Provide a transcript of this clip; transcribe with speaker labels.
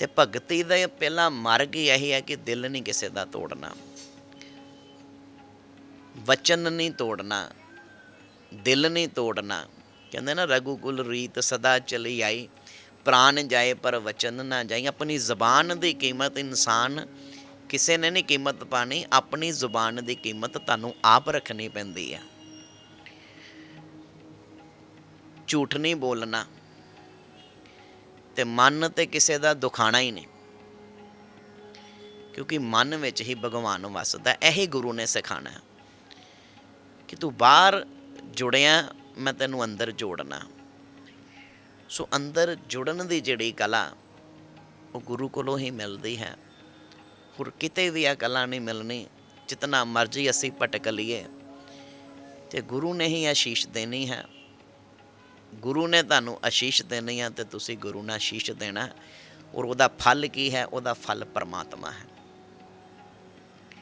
Speaker 1: ਤੇ ਭਗਤੀ ਦਾ ਪਹਿਲਾ ਮਾਰਗ ਹੀ ਇਹੀ ਹੈ ਕਿ ਦਿਲ ਨਹੀਂ ਕਿਸੇ ਦਾ ਤੋੜਨਾ। ਵਚਨ ਨਹੀਂ ਤੋੜਨਾ। ਦਿਲ ਨਹੀਂ ਤੋੜਨਾ। ਕਹਿੰਦੇ ਨਾ, ਰਘੁਕੁਲ ਰੀਤ ਸਦਾ ਚਲੀ ਆਈ ਪ੍ਰਾਨ ਜਾਏ ਪਰ ਵਚਨ ਨਾ ਜਾਈ। ਆਪਣੀ ਜ਼ਬਾਨ ਦੀ ਕੀਮਤ ਇਨਸਾਨ ਕਿਸੇ ਨੇ ਨਹੀਂ ਕੀਮਤ ਪਾਣੀ। ਆਪਣੀ ਜ਼ੁਬਾਨ ਦੀ ਕੀਮਤ ਤੁਹਾਨੂੰ ਆਪ ਰੱਖਣੀ ਪੈਂਦੀ ਹੈ। ਝੂਠ ਨਹੀਂ ਬੋਲਣਾ। ਤੇ ਮਨ ਤੇ ਕਿਸੇ ਦਾ ਦੁਖਾਣਾ ਹੀ ਨਹੀਂ। ਕਿਉਂਕਿ ਮਨ ਵਿੱਚ ਹੀ ਭਗਵਾਨ ਵਸਦਾ, ਇਹੀ ਗੁਰੂ ਨੇ ਸਿਖਾਣਾ। ਕਿ ਤੂੰ ਬਾਹਰ ਜੁੜਿਆ, ਮੈਂ ਤੈਨੂੰ ਅੰਦਰ ਜੋੜਨਾ। ਸੋ ਅੰਦਰ ਜੁੜਨ ਦੀ ਜਿਹੜੀ ਕਲਾ, ਉਹ ਗੁਰੂ ਕੋਲੋਂ ਹੀ ਮਿਲਦੀ ਹੈ। ਹੋਰ ਕਿਤੇ ਵੀ ਇਹ ਕਲਾ ਨਹੀਂ ਮਿਲਣੀ, ਜਿਤਨਾ ਮਰਜ਼ੀ ਅਸੀਂ ਭਟਕ ਲਈਏ। ਤੇ ਗੁਰੂ ਨੇ ਹੀ ਆਸ਼ੀਸ਼ ਦੇਣੀ ਹੈ। ਗੁਰੂ ਨੇ ਤੁਹਾਨੂੰ ਆਸ਼ੀਸ਼ ਦੇਣੀ ਆ ਤੇ ਤੁਸੀਂ ਗੁਰੂ ਨਾਲ ਆਸ਼ੀਸ਼ ਦੇਣਾ। ਔਰ ਉਹਦਾ ਫਲ ਕੀ ਹੈ? ਉਹਦਾ ਫਲ ਪਰਮਾਤਮਾ ਹੈ।